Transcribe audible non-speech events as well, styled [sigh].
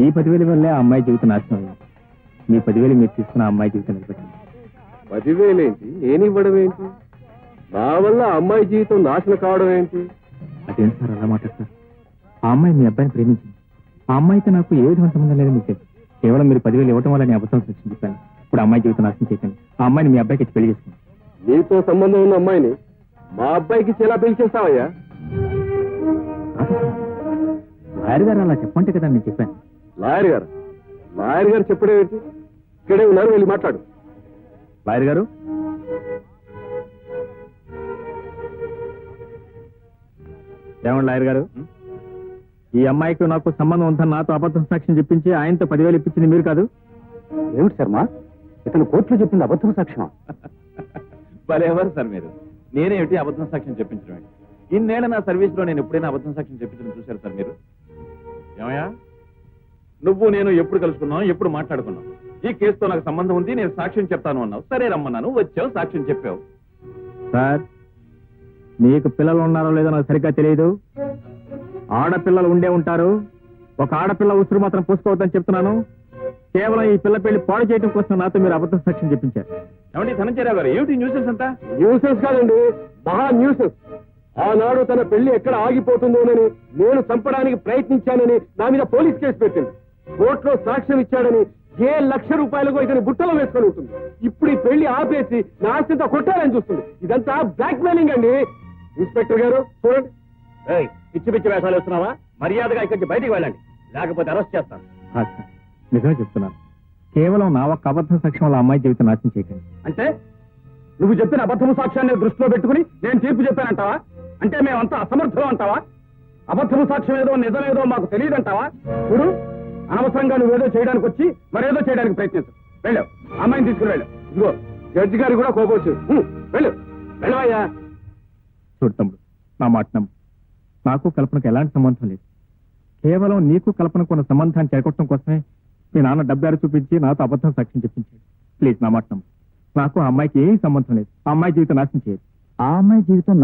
ఈ పదివేల వల్లే ఆ అమ్మాయి జీవితం నాశనం అయింది మీ పదివేలు మీరు తీసుకున్న అమ్మాయి జీవితం నిలబెట్టింది. పదివేలేంటి? ఇవ్వడం ఏంటి? నా వల్ల అమ్మాయి జీవితం నాశనం కావడం ఏంటి? అదేంటి సార్ అలా మాట్లాడతారు? ఆ అమ్మాయి మీ అబ్బాయిని ప్రేమించింది. ఆ అమ్మాయితో నాకు ఏ విధమైన సంబంధం లేదని మీకు తెలుసు. కేవలం మీరు పదివేలు ఇవ్వడం వల్ల నేను అబద్ధం సాక్ష్యం చెప్పాను. ఇప్పుడు అమ్మాయి జీవితం నాశనం చేయకండి ఆ అమ్మాయిని మీ అబ్బాయికి ఇచ్చి పెళ్ళి చేసుకోండి నీతో సంబంధం ఉన్న అమ్మాయిని మా అబ్బాయికి ఎలా పెళ్ళి చేస్తావయ్యా. లాయర్ గారు అలా చెప్పంటే కదా నేను చెప్పాను. లాయర్ గారు. లాయర్ గారు చెప్పడం ఏంటి? ఇక్కడే ఉన్నారు వెళ్ళి మాట్లాడు. లాయర్ గారు? ఏమండి లాయర్ గారు? ఈ అమ్మాయికి నాకు సంబంధం ఉందని నాతో అబద్ధం సాక్ష్యం చెప్పించి ఆయనతో పదివేలు ఇప్పించింది మీరు కాదు? ఏమిటి శర్మ? ఇతను కోర్టులో చెప్పింది అబద్ధం సాక్ష్యమా? [laughs] ఎవరు సార్ మీరు? నేనేమిటి అబద్ధం సాక్ష్యం చెప్పించడం ఏంటి? ఇన్నేళ్ళ నా సర్వీస్లో నేను ఎప్పుడైనా అబద్ధం సాక్ష్యం చెప్పించడం చూశారు సార్ మీరు? ఏమయ్యా? నువ్వు నేను ఎప్పుడు కలుసుకున్నావు ఎప్పుడు మాట్లాడుకున్నావు ఈ కేసుతో నాకు సంబంధం ఉంది నేను సాక్ష్యం చెప్తాను అన్నావు. సరే రమ్మన్నాను వచ్చావు సాక్ష్యం చెప్పావు. సార్ మీకు పిల్లలు ఉన్నారో లేదో నాకు సరిగ్గా తెలియదు. ఆడపిల్లలు ఉండే ఉంటారు. ఒక ఆడపిల్ల ఉసురు మాత్రం పూసుకోవద్దని చెప్తున్నాను. కేవలం ఈ పిల్ల పెళ్ళి పాడు చేయడం కోసం నాతో మీరు అబద్ధం సాక్ష్యం చెప్పించారు. ఏమండి ధనంజయరావు గారు ఏమిటి న్యూసెన్స్ అంతా? న్యూసెన్స్ కాదండి మహా న్యూసెన్స్ ఆనాడు తన పెళ్ళి ఎక్కడ ఆగిపోతుందోనని నేను చంపడానికి ప్రయత్నించానని నా మీద పోలీస్ కేసు పెట్టింది. కోర్టులో సాక్ష్యం ఇచ్చాడని ఏ లక్ష రూపాయలకు ఇతని బుట్టలో వేసుకొని ఉంటుంది. ఇప్పుడు ఈ పెళ్ళి ఆపేసి నా ఆస్తితో కొట్టాలని చూస్తుంది. ఇదంతా బ్లాక్ మెయిలింగ్ అండి. ఇన్స్పెక్టర్ గారు చూడండి. పిచ్చి పిచ్చి వేషాలు వేస్తున్నావా? మర్యాదగా ఇక్కడి నుంచి బయటికి వెళ్ళండి. లేకపోతే అరెస్ట్ చేస్తాను. నిజమే చెప్తున్నాను. కేవలం నా ఒక్క అబద్ధం సాక్ష్యం వల్ల అమ్మాయి జీవితం నాశనం చేయకండి. అంటే? నువ్వు చెప్పిన అబద్ధము సాక్ష్యాన్ని దృష్టిలో పెట్టుకుని నేను తీర్పు చెప్పానంటావా? అంటే మేమంతా అసమర్థులం అంటావా? అబద్ధము సాక్ష్యం ఏదో నిజమేదో మాకు తెలియదంటావా? చూడు. అనవసరంగా నువ్వేదో చేయడానికి వచ్చి మరేదో చేయడానికి ప్రయత్నించు. వెళ్ళు. అమ్మాయిని తీసుకుని వెళ్ళు. ఇదిగో జడ్జి గారు కూడా కోపం వచ్చింది. హ్మ్, వెళ్ళు. వెళ్ళవయ్యా. చూడు తమ్ముడు నా మాట నమ్ము. నాకు కల్పనకు ఎలాంటి సంబంధం లేదు. కేవలం నీకు కల్పనకు ఉన్న సంబంధాన్ని చెరగొట్టడం కోసమే మీ నాన్న డబ్బారు చూపించి నాతో అబద్ధం సాక్ష్యం చెప్పించాడు. ప్లీజ్ నా మాట నమ్ము. నాకు ఆ అమ్మాయికి ఏం సంబంధం లేదు. ఆ అమ్మాయి జీవితం నాశనం చేయదు. ఆ అమ్మాయి జీవితం